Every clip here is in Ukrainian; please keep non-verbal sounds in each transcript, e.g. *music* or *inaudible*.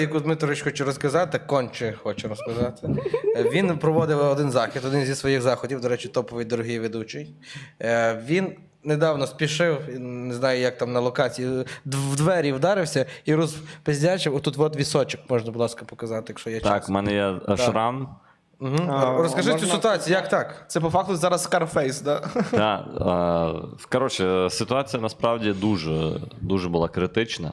яку Дмитрович хоче розказати, конче хочу розказати. Е, Він проводив один захід, один зі своїх заходів, до речі, топовий дорогий ведучий. Е, Він недавно спішив, не знаю, як там на локації, в двері вдарився і розпиздячив. Отут от вісочок можна, будь ласка, показати, якщо є Так, час. в мене є шрам. Угу. А, Розкажи цю ситуацію, як так? Це по факту зараз Scarface, да? Да, е, коротше, ситуація насправді дуже, дуже була критична.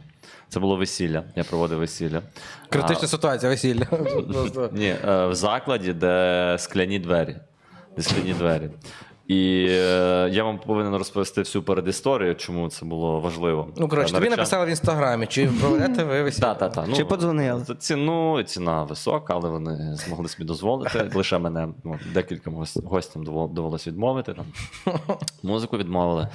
Це було весілля. Я проводив весілля. Критична ситуація, весілля. *laughs* Ні, е, в закладі, де скляні двері. Де скляні двері. І е, я вам повинен розповісти всю передісторію, чому це було важливо. Ну, коротше, Е, тобі написали в інстаграмі, чи проведете ви весілля? *laughs* Так, так, так. Ну, Чи подзвонили? Ціну, ціна висока, але вони змогли собі дозволити. *laughs* Лише мене ну, декільком гос- гостям довелося відмовити. Там. *laughs* Музику відмовили.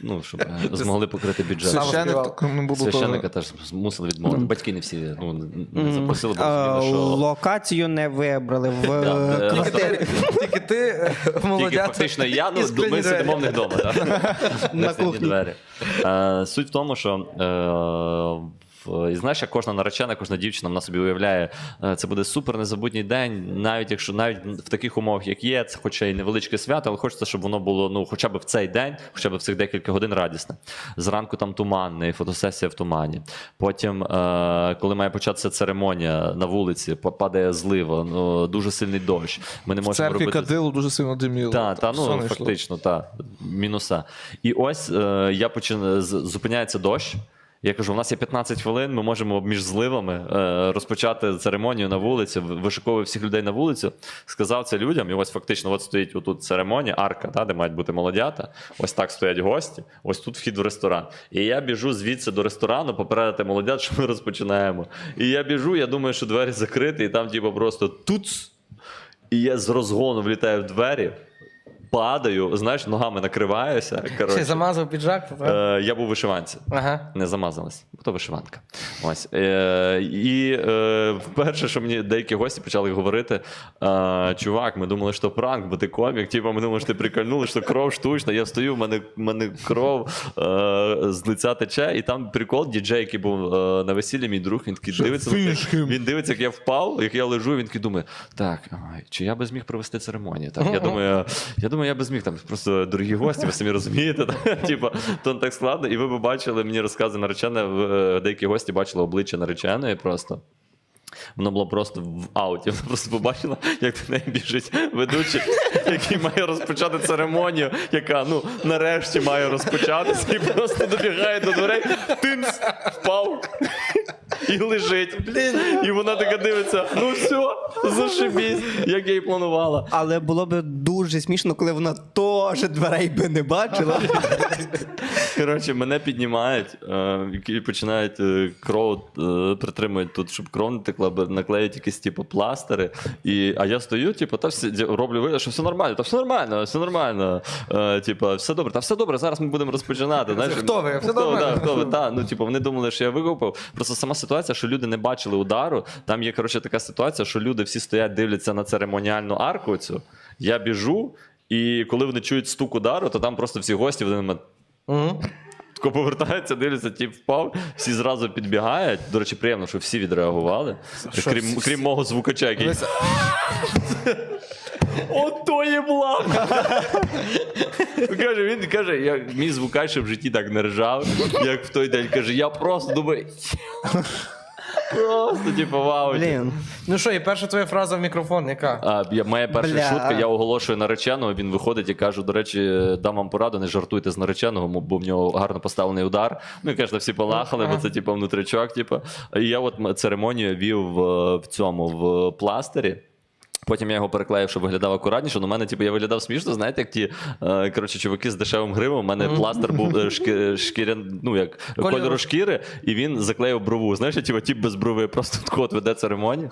Ну, щоб е, змогли покрити бюджет. Священник не було Священника теж. мусили змусили відмовити. Батьки не всі ну, не запросили, бо розуміли, що Локацію не вибрали в Да, е, Тільки квартирі. ти, тільки ти е, тільки молодята. фактично я, ну, скляні ми сидимо в них вдома. Так? На На кухні. двері. Е, Суть в тому, що е, і знаєш, як кожна наречена, кожна дівчина вона собі уявляє, е, це буде супер незабутній день, навіть якщо навіть в таких умовах, як є, це хоча й невеличке свято, але хочеться, щоб воно було ну, хоча б в цей день, хоча б в цих декілька годин радісне. Зранку там туманний, фотосесія в тумані. Потім, е, коли має початися церемонія на вулиці, падає злива, ну, дуже сильний дощ. Ми не В можемо робити. кадило дуже сильно диміло. Так, та, ну фактично, так. Мінуса. І ось е, я починаю, з- зупиняється дощ. Я кажу, у нас є 15 хвилин, ми можемо між зливами е, розпочати церемонію на вулиці, в- вишиковую всіх людей на вулицю. Сказав це людям, і ось фактично от стоїть отут церемонія, арка, та, де мають бути молодята. Ось так стоять гості, ось тут вхід в ресторан. І я біжу звідси до ресторану, попередити молодят, *laughs* що ми розпочинаємо. І я біжу, я думаю, що двері закриті, і там, типу, просто туц. І я з розгону влітаю в двері, падаю, знаєш, ногами накриваюся. Ще замазав піджак, то так? Е, я був вишиванці. Ага. Не замазалась, бо то вишиванка. Ось. Е, і е, вперше, що мені деякі гості почали говорити: е, чувак, ми думали, що пранк, бо ти комік. Типу, ми думали, що ти прикольнули, що кров штучна. Я встаю, в мене, в мене кров е, з лиця тече, і там прикол, діджей, який був е, на весіллі, мій друг, він такий дивиться. Він дивиться, як я впав, як я лежу, він такий думає: так, ай, чи я би зміг провести церемонію? Так, я думаю, я думаю, я би зміг там просто дорогі гості, ви самі розумієте. *laughs* Типа, то не так складно. І ви б бачили, мені розкази наречена, в- деякі гості бачили обличчя нареченої просто. Воно було просто в ауті. Вона просто побачила, як до неї біжить ведучий, який має розпочати церемонію, яка ну нарешті має розпочатися, і просто добігає до дверей, тинц, впав і лежить. Блін. І вона така дивиться: ну все, зашибісь, як я і планувала. Але було б дуже смішно, коли вона теж дверей би не бачила. Коротше, мене піднімають е, і починають е, кров е, притримують тут, щоб кров не текла, наклеють якісь типу пластири. І, а я стою, типу, та всі роблю вигляд, що все нормально, та все нормально, все нормально. Е, типу, все добре, та все добре, зараз ми будемо розпочинати. Знаєш, Хто ви? Все хто, нормально. Да, хто ви? Та, ну, типу, вони думали, що я викупив. Просто сама ситуація, що люди не бачили удару. Там є коротше, така ситуація, що люди всі стоять, дивляться на церемоніальну арку цю. Я біжу, і коли вони чують стук удару, то там просто всі гості вони на мене Угу. Тако повертаються, дивляться, тіп впав, всі зразу підбігають. До речі, приємно, що всі відреагували. Що, крім, всі- крім мого звукача, який. *laughs* Ото є благ! каже, він каже, я, мій звукач ще в житті так не ржав, як в той день. Каже, я просто думаю. Просто, типу, вау. Блін. Ну що, і перша твоя фраза в мікрофон, яка? А, я, моя перша Бля. шутка, я оголошую нареченого, він виходить і каже, до речі, дам вам пораду, не жартуйте з нареченого, бо в нього гарно поставлений удар. Ну і каже, всі полахали, бо це типу внутрічок. Типу. І я от церемонію вів в, в цьому в пластирі. Потім я його переклеїв, щоб виглядав акуратніше. Ну, у мене, типу, я виглядав смішно, знаєте, як ті е, коротше, чуваки з дешевим гримом. У мене пластир був е, шки, шкірян, ну як Кольору. кольору шкіри, і він заклеїв брову. Знаєш, я, типу, тіп без брови, просто *laughs* кот веде церемонію.